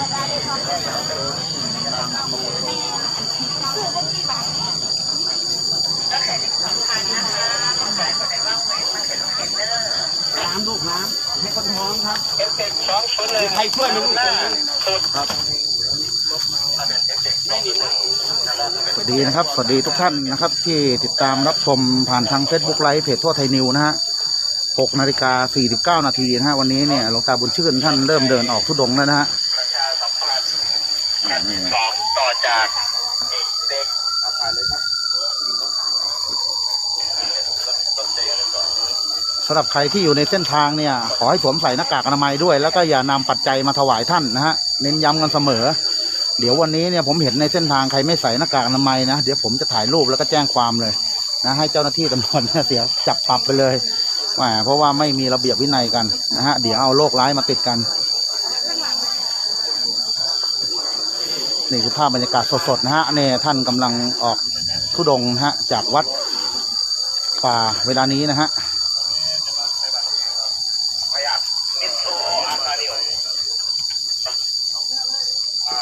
น้ำลูกน้ำให้คนท้องครับสองชุดเลยใครช่วยไม่รู้หน้าสุดสวัสดีนะครับ สวัสดีทุกท่านนะครับ ที่ติดตามรับชมผ่านทาง Facebook ไลฟ์เพจทั่วไทยนิวนะฮะ6นาฬิกา49นาทีนะฮะวันนี้เนี่ยหลวงตาบุญชื่นท่านเริ่มเดินออกทุดงแล้วนะฮะ สองต่อจากเด็กอาภัยเลยครับสำหรับใครที่อยู่ในเส้นทางเนี่ย ขอให้สวมใส่หน้ากากอนามัยด้วย แล้วก็อย่านำปัจจัยมาถวายท่านนะฮะเน้นย้ำกันเสมอ เดี๋ยววันนี้เนี่ยผมเห็นในเส้นทางใครไม่ใส่หน้ากากอนามัยนะเดี๋ยวผมจะถ่ายรูปแล้วก็แจ้งความเลยนะให้เจ้าหน้าที่ตำรวจเนี่ยเสียจับปรับไปเลยแหมเพราะว่าไม่มีระเบียบวินัยกันนะฮะเดี๋ยวเอาโรคร้ายมาติดกัน นี่คือภาพบรรยากาศสดๆนะฮะเนี่ยท่านกำลังออกทุดงนะฮะจากวัดป่าเวลานี้นะฮะอาคาริโออ่า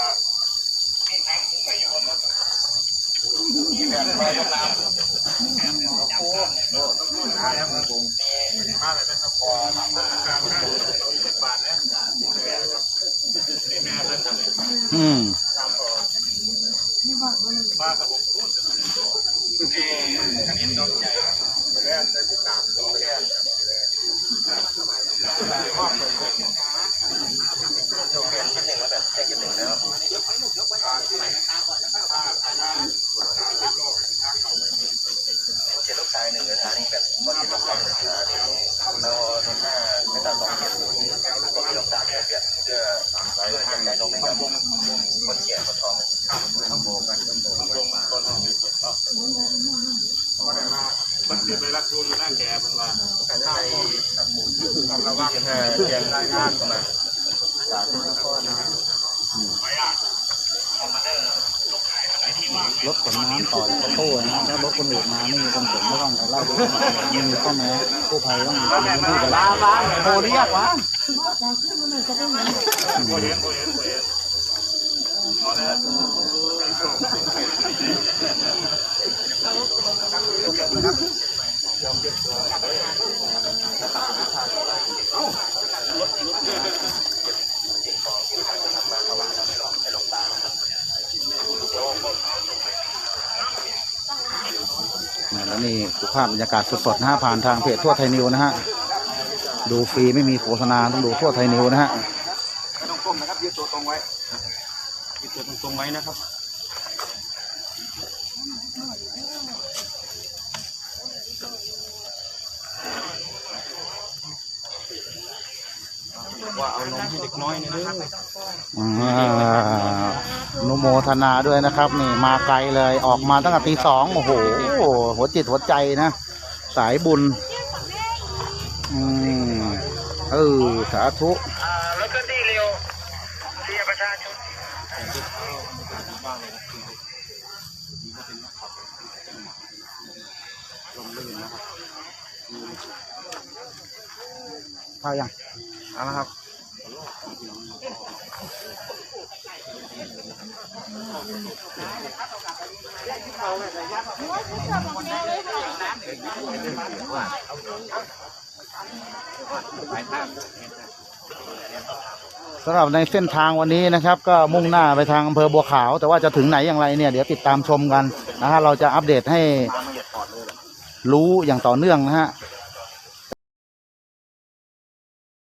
มี มาครับผมที่อันนี้ดอกใหญ่ครับแรกได้ติดตามตัวแรกมอบเลยโรงเรียนที่หนึ่งแล้วแบบแจ้งที่หนึ่งแล้วเจ็ ดลูกชายหนึ่งสถานีแบบวันที่ต้องการเราในหน้าไม่ตัดสองเจ็ดก็มีลูกสาวเปลี่ยนเพื่อเพื่อจะใช้นมให้กับคนแก่คนทองต้งโบกันต้งโบกันมาต้นหอมอยู่เนาะก็ได้มามันคือไปรักดูอยู่หน้าแก่เป็นว่าการได้ทำระวังแจ้งรายงานมาสาธุทุกคนนะไม่ยากออกมาได้ รถขนน้ำต่อจากรถตู้นะฮะถ้ารถคนอื่นมาไม่มีคนขนไม่ต้องไล่ไม่มีข้อแม้กู้ภัยต้องมีพื้นที่ไปแล้วโทรเรียกวะโบเห็นโบเห็นโบ นี่คือภาพบรรยากาศสดๆนะฮะผ่านทางเพจทั่วไทยนิวนะฮะดูฟรีไม่มีโฆษณาต้องดูทั่วไทยนิวนะฮะ ไม่ต้องก้มนะครับยืดตัวตรงไว้ยืดตัวตรงๆไว้นะครับ ว่าเอานมให้เด็กน้อยเนี่ยนะครับอ่านุโมทนาด้วยนะครับ นี่มาไกลเลยออกมาตั้งแต่ตีสองโอ้โหหัวจิตหัวใจนะ สายบุญอืมเออสาธุอ่าแล้วก็ดีเร็วเสียประชาชนเข้ายังเอาละครับ สำหรับในเส้นทางวันนี้นะครับ ก็มุ่งหน้าไปทางอำเภอบัวขาว แต่ว่าจะถึงไหนอย่างไรเนี่ยเดี๋ยวติดตามชมกันนะฮะเราจะอัปเดตให้รู้อย่างต่อเนื่องนะฮะ